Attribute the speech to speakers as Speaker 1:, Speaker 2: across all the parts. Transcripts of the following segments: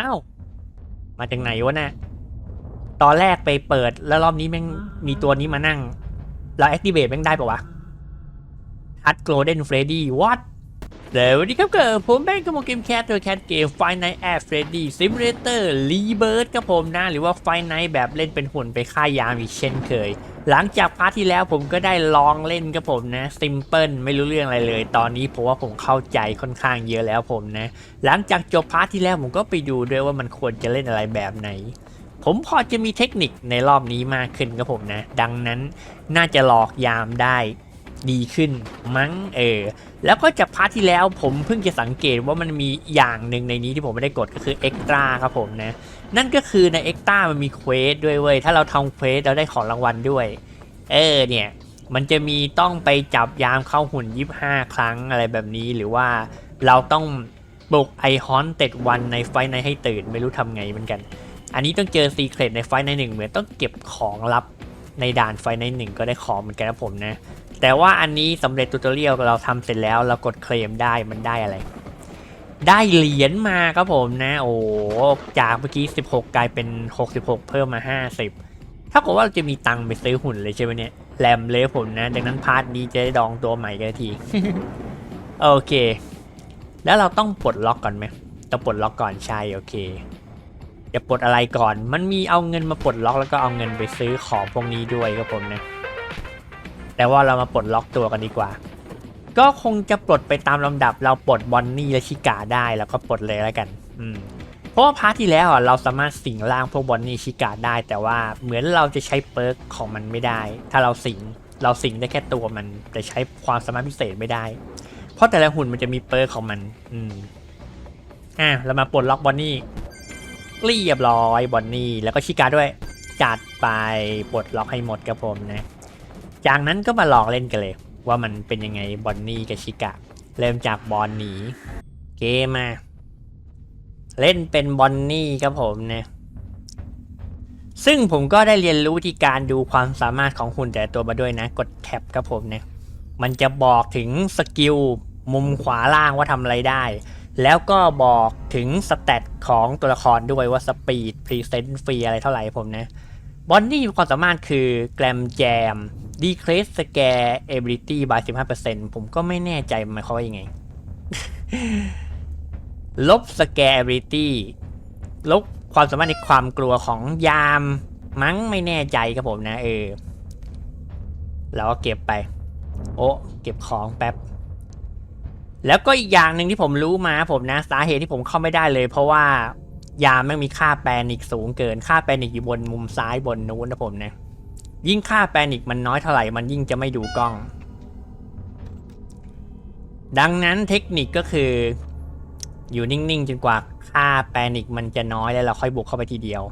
Speaker 1: อ้าว มาจากไหนวะน่ะตอนแรกไปเปิดแล้วรอบนี้แม่งมีตัวนี้มานั่ง เราแอคทีเ e ตแม่งได้ปะวะทัดโกลเด้นเฟรดดี้วัดเดี๋ยววันนี้ครับเกิดผมแบงค์กบโมเกมแคทโดยแคทเกมไฟไนแอร์เฟรดดี้ซิมูเลเตอร์รีเบิร์ดครับผมนะ หรือว่าไฟไนแบบเล่นเป็นหุ่นไปฆ่ายามอีกเช่นเคย หลังจากพาร์ทที่แล้วผมก็ได้ลองเล่นกับผมนะซิมเพิลไม่รู้เรื่องอะไรเลย ตอนนี้ผมว่าผมเข้าใจค่อนข้างเยอะแล้วผมนะ หลังจากจบพาร์ทที่แล้วผมก็ไปดูด้วยว่ามันควรจะเล่นอะไรแบบไหน ผมพอจะมีเทคนิคในรอบนี้มากขึ้นครับผมนะ ดังนั้นน่าจะหลอกยามได้ดีขึ้นมั้งเออแล้วก็จากพาร์ทที่แล้วผมเพิ่งจะสังเกตว่ามันมีอย่างหนึ่งในนี้ที่ผมไม่ได้กดก็คือเอ็กตร้าครับผมนะ นั่นก็คือในเอ็กตร้ามันมีเควสด้วยเว้ย ถ้าเราทำเควสเราได้ของรางวัลด้วย เออเนี่ย มันจะมีต้องไปจับยามเข้าหุ่น25ครั้งอะไรแบบนี้ หรือว่าเราต้องปลุกไอฮอนเต็ดวันในไฟในให้ตื่นไม่รู้ทำไงเหมือนกัน อันนี้ต้องเจอซีเครตในไฟในหนึ่งเหมือนต้องเก็บของลับในด่านไฟในหนึ่งก็ได้ของเหมือนกันนะผมนะ แต่ว่าอันนี้สำเร็จตูตอเรียลเราทำเสร็จแล้วเรากดเคลมได้มันได้อะไร ได้เหรียญมาครับผมนะ โอ้จากเมื่อกี้ 16 กลายเป็น 66 เพิ่มมา 50 ถ้ากับว่าเราจะมีตังค์ไปซื้อหุ่นเลยใช่ไหมเนี่ยแรมเลยผมนะ ดังนั้นพาร์ทนี้จะได้ดองตัวใหม่กันที โอเค แล้วเราต้องปลดล็อกก่อนไหมต้องปลดล็อกก่อนใช่โอเค จะปลดอะไรก่อน มันมีเอาเงินมาปลดล็อกแล้วก็เอาเงินไปซื้อของพวกนี้ด้วยครับผมนะ แต่ว่าเรามาปลดล็อกตัวกันดีกว่า ก็คงจะปลดไปตามลำดับ เราปลดบอนนี่และชิกาได้แล้วก็ปลดเลยแล้วกัน อืมเพราะว่าพาร์ทที่แล้วอะเราสามารถสิงร่างพวกบอนนี่ชิกาได้ แต่ว่าเหมือนเราจะใช้เปิร์กของมันไม่ได้ ถ้าเราสิงเราสิงได้แค่ตัวมันแต่ใช้ความสามารถพิเศษไม่ได้ เพราะแต่ละหุ่นมันจะมีเปิร์กของมัน อืมอะเรามาปลดล็อกบอนนี่เรียบร้อยบอนนี่แล้วก็ชิกาด้วย จัดไปปลดล็อกให้หมดครับผมนะ จากนั้นก็มาลองเล่นกันเลย ว่ามันเป็นยังไงบอนนี่กับชิกะ เริ่มจากบอนหนีเกมมา เล่นเป็นบอนนี่ครับผมนะซึ่งผมก็ได้เรียนรู้ที่การดูความสามารถของหุ่นแต่ตัวมาด้วยนะ กดแท็บครับผมนะมันจะบอกถึงสกิลมุมขวาล่างว่าทำอะไรได้ แล้วก็บอกถึงสเตตของตัวละครด้วยว่าสปีดพรีเซนต์ฟรีอะไรเท่าไหร่ผมนะบอนนี่มีความสามารถคือแกรมแจม decrease scare ability by 15%ผมก็ไม่แน่ใจมันหมายความว่ายังไง ลบ scare ability ลบความสามารถในความกลัวของยามมั้งไม่แน่ใจครับผมนะ เออแล้วก็เก็บไป โอ้เก็บของแป๊บ แล้วก็อีกอย่างหนึ่งที่ผมรู้มาผมนะสาเหตุที่ผมเข้าไม่ได้เลย เพราะว่ายามม่งมีค่าแปรนิกสูงเกิน ค่าแปรนิกอยู่บนมุมซ้ายบนนู้นนะผมนะ ยิ่งค่าแปรนิกมันน้อยเท่าไหร่มันยิ่งจะไม่ดูกล้อง ดังนั้นเทคนิคก็คือ อยู่นิ่งๆจนกว่าค่าแปรนิกมันจะน้อยแล้วเราค่อยบุกเข้าไปทีเดียว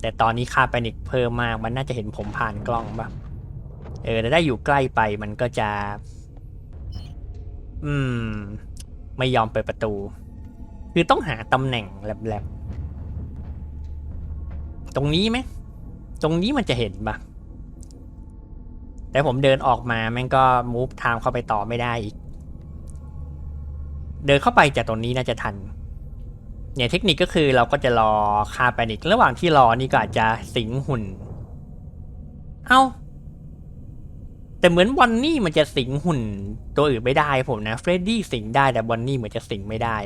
Speaker 1: แต่ตอนนี้ค่าแปรนิกเพิ่มมากมันน่าจะเห็นผมผ่านกล้องปะเออแต่ได้อยู่ใกล้ไปมันก็จะ อืม ไม่ยอมเปิดประตู คือต้องหาตำแหน่งแหลมๆตรงนี้ไหม ตรงนี้มันจะเห็นปะแต่ผมเดินออกมาแม่งก็มูฟทางเข้าไปต่อไม่ได้อีก เดินเข้าไปจากตรงนี้น่าจะทัน เนี่ยเทคนิคก็คือเราก็จะรอคาแปนิกระหว่างที่รอนี่ก็อาจจะสิงหุ่น เอา้า แต่เหมือนบอนนี่มันจะสิงหุ่นตัวอื่นไม่ได้ผมนะเฟรดดี้สิงได้แต่บอนนี่เหมือนจะสิงไม่ได้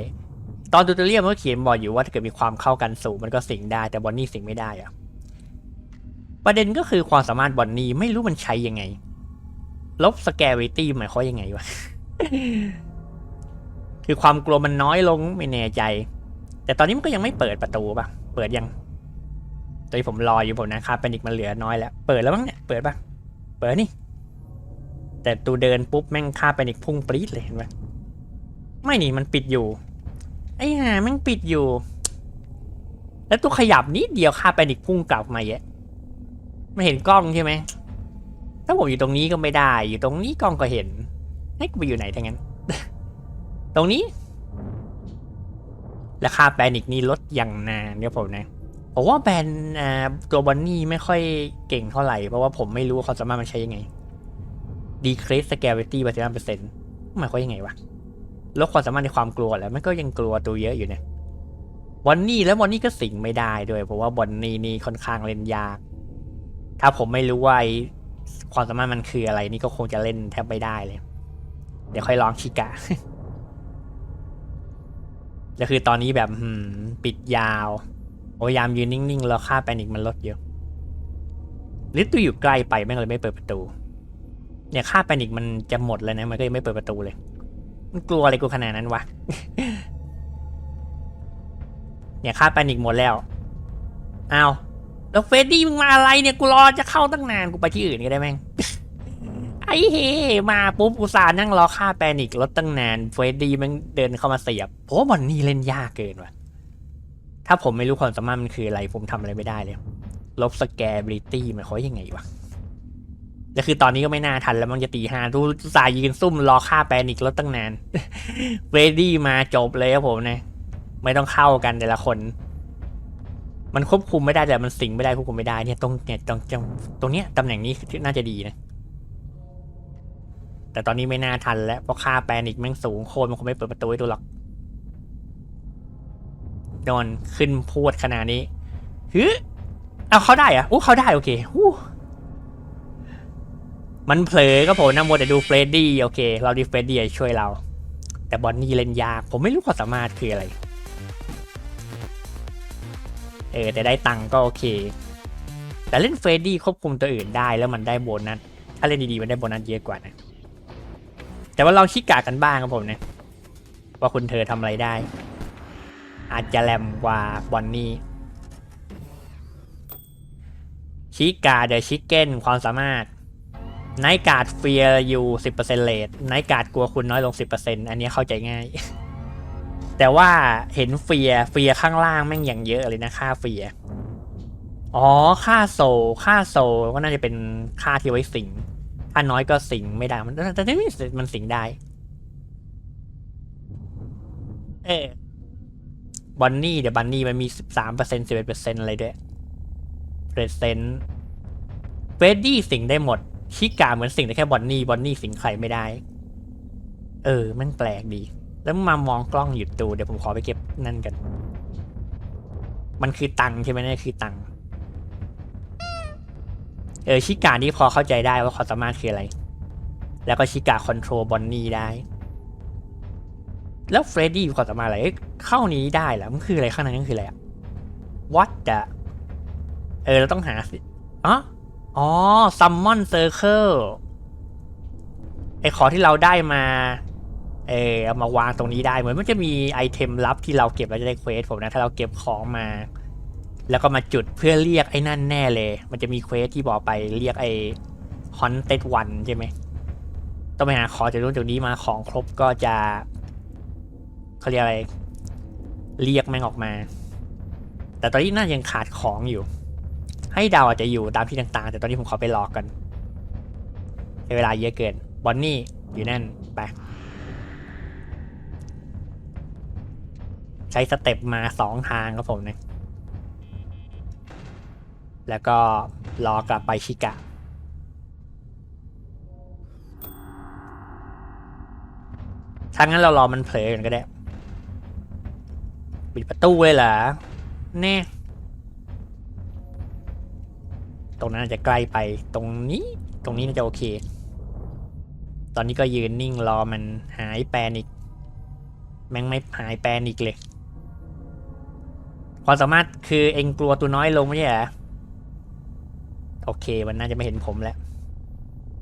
Speaker 1: ตอนตูตเรียมันก็เขียนบอกอยู่ว่าถ้าเกิดมีความเข้ากันสูงมันก็สิงได้แต่บอนนี่สิงไม่ได้อะ ประเด็นก็คือความสามารถบอนนี่ไม่รู้มันใช้ยังไง ลบสแกริตี้หมายความยังไงวะ คือความกลัวมันน้อยลงไม่แน่ใจ แต่ตอนนี้มันก็ยังไม่เปิดประตูปะเปิดยังตอนนี้ผมรออยู่ผมนะคาเป็นอีกมันเหลือน้อยแล้ว เปิดแล้วมั้งเนี่ย เปิดปะเปิดนี่ แต่ตูเดินปุ๊บแม่งคาเป็นอีกพุ่งปรี๊ดเลยเห็นปะไม่นี่มันปิดอยู่ ไอ้ห่าแม่งปิดอยู่ แล้วตัวขยับนิดเดียวคาเป็นอีกพุ่งกลับมาเยะ ไม่เห็นกล้องใช่ไหม ถ้าผมอยู่ตรงนี้ก็ไม่ได้ อยู่ตรงนี้กล้องก็เห็น ให้กูไปอยู่ไหนทั้งนั้น ตรงนี้ ราคาแบรนด์อีกนี่ลดอย่างนานเนี่ยผมนะผมว่าแบรนด์อ่าตัวบอนนี่ไม่ค่อยเก่งเท่าไหร่ เพราะว่าผมไม่รู้ว่าเขาสามารถมันใช้ยังไง decrease security ไปสิบห้าเปอร์เซ็นต์หมายความยังไงวะลดความสามารถในความกลัวแล้วมันก็ยังกลัวตัวเยอะอยู่เนี่ยบอนนี่แล้วบอนนี่ก็สิงไม่ได้ด้วย เพราะว่าบอนนี่นี่ค่อนข้างเล่นยาก ถ้าผมไม่รู้ว่าความสามารถมันคืออะไรนี่ก็คงจะเล่นแทบไม่ได้เลย เดี๋ยวค่อยลองชิกะแล้วคือตอนนี้แบบปิดยาวพยายามยืนนิ่งๆแล้วค่าแพนิกมันลดเยอะหรือตัวอยู่ใกล้ไปแม่งเลยไม่เปิดประตู เนี่ยค่าแพนิกมันจะหมดแล้วนะมันก็ยังไม่เปิดประตูเลย มันกลัวอะไรกูขนาดนั้นวะเนี่ยค่าแพนิกหมดแล้วอ้าว แล้วเฟรดดี้มึงมาอะไรเนี่ยกูรอจะเข้าตั้งนานกูไปที่อื่นก็ได้แม่งไอ้เฮมาปุ๊บอุตส่าห์นั่งรอค่าแพนิกลดตั้งนานเฟรดดี้มันเดินเข้ามาเสียบผมว่าบอนนี่เล่นยากเกินว่ะ ถ้าผมไม่รู้ความสามารถมันคืออะไรผมทำอะไรไม่ได้เลย ลบสแกบิลิตี้มันเขายังไงวะแล้วคือตอนนี้ก็ไม่น่าทันแล้วมันจะตีห้าดูสายยืนซุ่มรอค่าแปลนิกลดตั้งนานเฟรดดี้มาจบเลยครับผมนะ ไม่ต้องเข้ากันแต่ละคน มันควบคุมไม่ได้แต่มันสิงไม่ได้ควบคุมไม่ได้เนี่ยตรงเนี่ยตรงตรงตรงเนี้ยตำแหน่งนี้น่าจะดีนะ แต่ตอนนี้ไม่น่าทันแล้วเพราะค่าแปนิกแม่งสูงโคนมันคงไม่เปิดประตูให้ดูหรอกโดนขึ้นพูดขนาดนี้ฮึเอาเขาได้อะอู้เขาได้โอเคู้มันเผลอก็ผมนะโมวแต่ดูเฟรดดี้โอเค เราดีเฟรดดี้ช่วยเรา แต่บอนนี่เล่นยาก ผมไม่รู้ความสามารถคืออะไร เออแต่ได้ตังค์ก็โอเค แต่เล่นเฟรดดี้ควบคุมตัวอื่นได้แล้วมันได้โบนัสถ้าเล่นดีๆมันได้โบนัสเยอะกว่านะ แต่ว่าลองชิกากันบ้างครับผมนะว่าคุณเธอทำอะไรได้ อาจจะแรมกว่าบอนนี่ชิกาเดอะชิคเก้นความสามารถไนกาดเฟียอยู่สิบเปอร์เซ็นต์เลทไนกาดกลัวคุณน้อยลงสิบเปอร์เซ็นต์อันนี้เข้าใจง่าย แต่ว่าเห็นเฟียเฟียข้างล่างแม่งอย่างเยอะเลยนะค่าเฟียอ๋อค่าโซค่าโซก็น่าจะเป็นค่าที่ไว้สิงถ้าน้อยก็สิงไม่ได้มันแต่ที่มันสิงได้ เออบอนนี่เดี๋ยวบันนี่มันมีสิบสามเปอร์เซ็นต์สิบเอ็ดเปอร์เซ็นต์อะไรด้วยเปอร์เซ็นต์เฟรดดี้สิงได้หมดชิกาเหมือนสิงได้แค่บอนนี่บอนนี่สิงใครไม่ได้ เออมันแปลกดี แล้วมามองกล้องหยุดดูเดี๋ยวผมขอไปเก็บนั่นกัน มันคือตังค์ใช่ไหมนี่คือตังค์เออชิกานี่พอเข้าใจได้ว่าความสามารถคืออะไร แล้วก็ชิกาคอนโทรลบอนนี่ได้ แล้วเฟรดดี้มีความสามารถอะไรเข้านี้ได้เหรอมันคืออะไรข้างในนั่นคืออะไรอะ what อะเออเราต้องหาสิอ๋ออ๋อ summon circle ไอขอที่เราได้มา เออเอามาวางตรงนี้ได้เหมือนมันจะมีไอเทมลับที่เราเก็บแล้วจะได้เควสผมนะ ถ้าเราเก็บของมา แล้วก็มาจุดเพื่อเรียกไอ้นั่นแน่เลย มันจะมีเควสที่บอกไปเรียกไอ้ haunted one ใช่ไหมต้องไปหาของจากนู้นจากนี้มาของครบก็จะเขาเรียกอะไร เรียกแม่งออกมา แต่ตอนนี้น่ายังขาดของอยู่ ให้ดาวอาจจะอยู่ตามที่ต่างๆ แต่ตอนนี้ผมขอไปรอกันใช้เวลาเยอะเกินบอนนี่อยู่นั่นไป ใช้สเต็ปมาสองทางครับผมนะแล้วก็รอกลับไปชิกะ ถ้างั้นเรารอมันเผลอกันก็ได้ ปิดประตูเลยเหรอแน่ตรงนั้นอาจจะใกล้ไปตรงนี้ตรงนี้น่าจะโอเค ตอนนี้ก็ยืนนิ่งรอมันหายแปนิกแม่งไม่หายแปนิกเลย ความสามารถคือเองกลัวตัวน้อยลงไม่ใช่เหรอโอเค มันน่าจะไม่เห็นผมแล้ว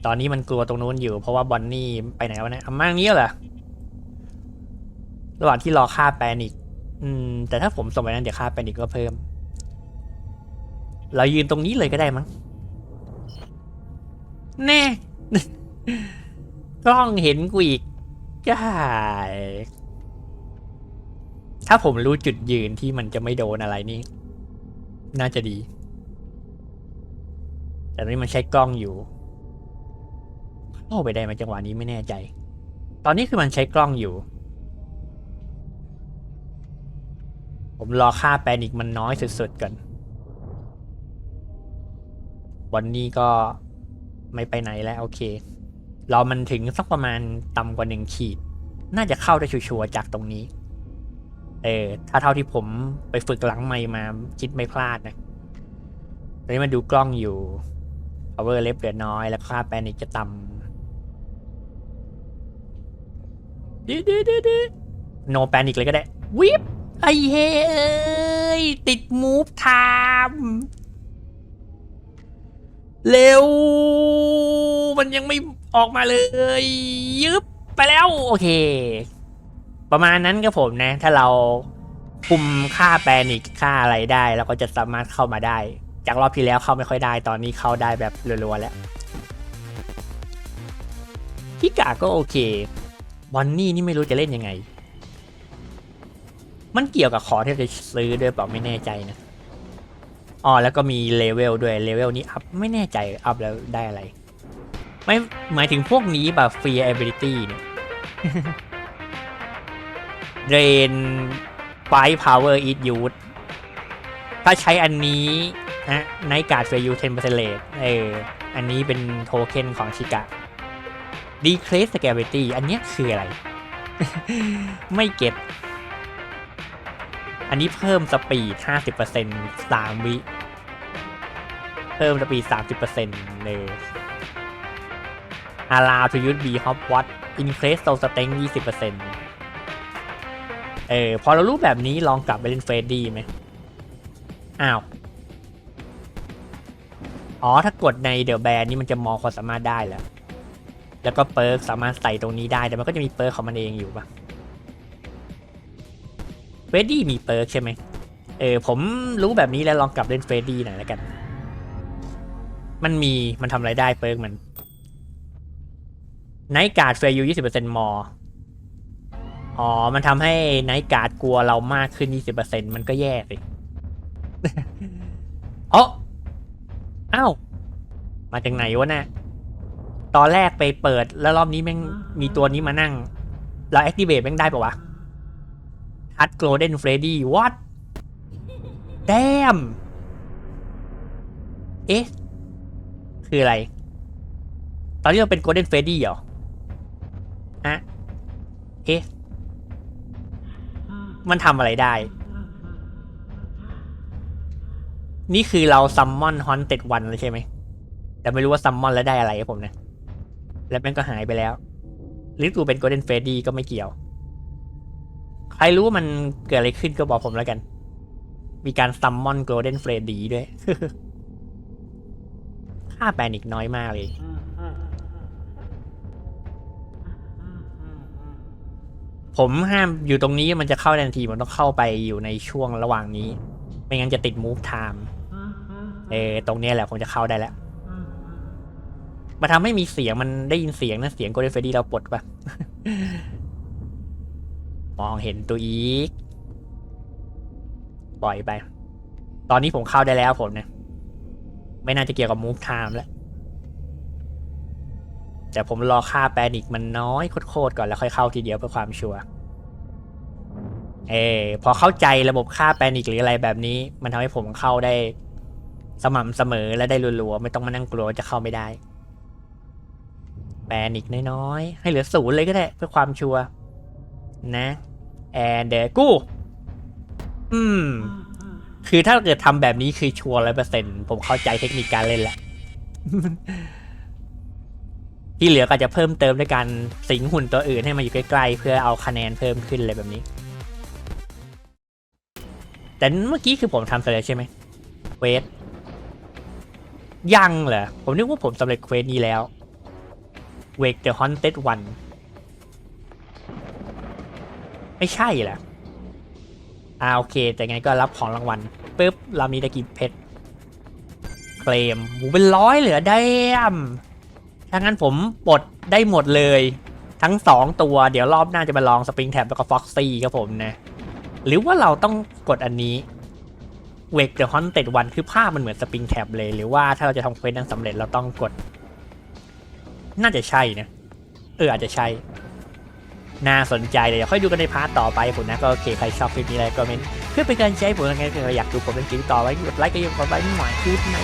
Speaker 1: ตอนนี้มันกลัวตรงนู้นอยู่ เพราะว่าบอนนี่ไปไหนวะเนี่ยอามาทางนี้เหรอระหว่างที่รอค่าแปนิกอืม แต่ถ้าผมส่งไปนั้นเดี๋ยวค่าแปนิกก็เพิ่ม เรายืนตรงนี้เลยก็ได้มั้งแน่กล้องเห็นกูอีกได้ ถ้าผมรู้จุดยืนที่มันจะไม่โดนอะไรนี่ น่าจะดี แต่ตอนนี้มันใช้กล้องอยู่เข้าไปได้ไหมจังหวะนี้ไม่แน่ใจ ตอนนี้คือมันใช้กล้องอยู่ ผมรอค่าแปนิกมันน้อยสุดๆก่อนวันนี้ก็ไม่ไปไหนแล้วโอเค เรอมันถึงสักประมาณต่ำกว่าหนึ่งขีด น่าจะเข้าได้ชัวร์จากตรงนี้ เออถ้าเท่าที่ผมไปฝึกหลังไม่มาคิดไม่พลาดนะตอนนี้มันดูกล้องอยู่ power เล็บเหลือน้อย แล้วค่าแปนิกจะต่ำดีดีดีดี no panic เลยก็ได้ วิบไอเฮ้ย ติด move time เร็ว มันยังไม่ออกมาเลย ยึบไปแล้ว โอเค ประมาณนั้นก็ผมนะ ถ้าเราคุมค่าแปนิกค่าอะไรได้เราก็จะสามารถเข้ามาได้ จากรอบที่แล้วเข้าไม่ค่อยได้ตอนนี้เข้าได้แบบรัวๆแล้วพิกาก็โอเคบอนนี่นี่ไม่รู้จะเล่นยังไง มันเกี่ยวกับขอที่จะซื้อด้วยเปล่าไม่แน่ใจนะอ๋อแล้วก็มีเลเวลด้วยเลเวลนี้อัพไม่แน่ใจอัพแล้วได้อะไร ไม่หมายถึงพวกนี้แบบ free ability เนี่ย เรนไฟพาวเวอร์อีทยูธถ้าใช้อันนี้นะในการดเฟยูเทนเปอร์เซเลตเอออันนี้เป็นโทเค็นของชิกะ Decrease Scalability อันนี้คืออะไร ไม่เก็ตอันนี้เพิ่มสปีด 50% 3 วิ เพิ่มสปีด 30%เลยอาราทูยุทธบีฮอปวัตอินเครสโซสเต็ง20% เออพอเรารู้แบบนี้ลองกลับไปเล่นเฟรดี้ไหมอ้าวอ๋อถ้ากดในเดอะแบนนี่มันจะมองความสามารถได้แล้ว แล้วก็เปิร์กสามารถใส่ตรงนี้ได้แต่มันก็จะมีเปิร์กของมันเองอยู่ปะเฟรดดี้มีเปิร์กใช่ไหมเออผมรู้แบบนี้แล้วลองกลับเล่นเฟรดดี้หน่อยแล้วกัน มันมีมันทำอะไรได้เปิร์กมันไนท์การ์ดเฟรยู20%มอ อ๋อ มันทำให้ไนท์การ์ดกลัวเรามากขึ้น 20%มันก็แย่สิอ๋ออ้าว มาจากไหนวะน่ะตอนแรกไปเปิดแล้วรอบนี้แม่งมีตัวนี้มานั่ง เราแอคทีเวตแม่งได้ปะวะทัดโกลเด้นเฟรดี้ what แดมเอ๊ะ คืออะไร ตอนนี้เราเป็นโกลเด้นเฟรดี้เหรออะเอ๊ะ มันทำอะไรได้ นี่คือเราซัมมอนฮอนเต็ดวันเลยใช่ไหม แต่ไม่รู้ว่าซัมมอนแล้วได้อะไรครับผมนะ แล้วมันก็หายไปแล้ว หรือกูเป็นโกลเด้นเฟรดี้ก็ไม่เกี่ยว ใครรู้ว่ามันเกิดอะไรขึ้นก็บอกผมแล้วกัน มีการซัมมอนโกลเด้นเฟรดี้ด้วย ค่าแปนิกน้อยมากเลย ผมห้ามอยู่ตรงนี้มันจะเข้าทันทีมันต้องเข้าไปอยู่ในช่วงระหว่างนี้ ไม่งั้นจะติดมูฟไทม์เออตรงเนี้ยแหละคงจะเข้าได้แล้วมาทำให้มีเสียงมันได้ยินเสียงนะเสียงโกลเด้นเฟรดี้เราปลดปะมองเห็นตัวอีกปล่อยไป ตอนนี้ผมเข้าได้แล้วผมนะไม่น่าจะเกี่ยวกับมูฟไทม์แล้ว แต่ผมรอค่าแปนิกมันน้อยโคตรๆก่อนแล้วค่อยเข้าทีเดียวเพื่อความชัวร์เออพอเข้าใจระบบค่าแปนิกหรืออะไรแบบนี้ มันทำให้ผมเข้าได้ สม่ำเสมอและได้รัวๆไม่ต้องมานั่งกลัวว่าจะเข้าไม่ได้ แปนิกน้อยๆให้เหลือศูนย์เลยก็ได้เพื่อความชัวร์นะแอนเดกู้อืม คือถ้าเกิดทำแบบนี้คือชัวร์ร้อยเปอร์เซ็นผมเข้าใจเทคนิคการเล่นแล้ว ที่เหลือก็จะเพิ่มเติมด้วยการสิงหุ่นตัวอื่นให้มาอยู่ใกล้ๆ เพื่อเอาคะแนนเพิ่มขึ้นเลยแบบนี้ แต่เมื่อกี้คือผมทำเสร็จใช่ไหมเควสยังเหรอ ผมนึกว่าผมสำเร็จเควสนี้แล้ว Wake the Haunted One ไม่ใช่เหรออ่าโอเค แต่ไงก็รับของรางวัลปุ๊บเรามีตะกี้เพชรเคลมหมูเป็นร้อยเหลือได้ม ถ้างั้นผมปลดได้หมดเลย ทั้งสองตัว เดี๋ยวรอบหน้าจะมาลองสปริงแท็บแล้วก็ฟ็อกซี่ครับผมนะ หรือว่าเราต้องกดอันนี้เวกเดอะฮอนเต็ดวันคือภาพมันเหมือนสปริงแท็บเลย หรือว่าถ้าเราจะทำเควสนั้นสำเร็จเราต้องกด น่าจะใช่นะ เอออาจจะใช่ น่าสนใจเลยเดี๋ยวค่อยดูกันในพาร์ทต่อไปผมนะก็โอเคใครชอบคลิปนี้อะไรก็เมนเพื่อเป็นการใช้ผมยังไงก็อยากดูผมเป็นคลิปต่อไว้กดไลค์ก็ยังกดไลค์ไม่หมายคือไหน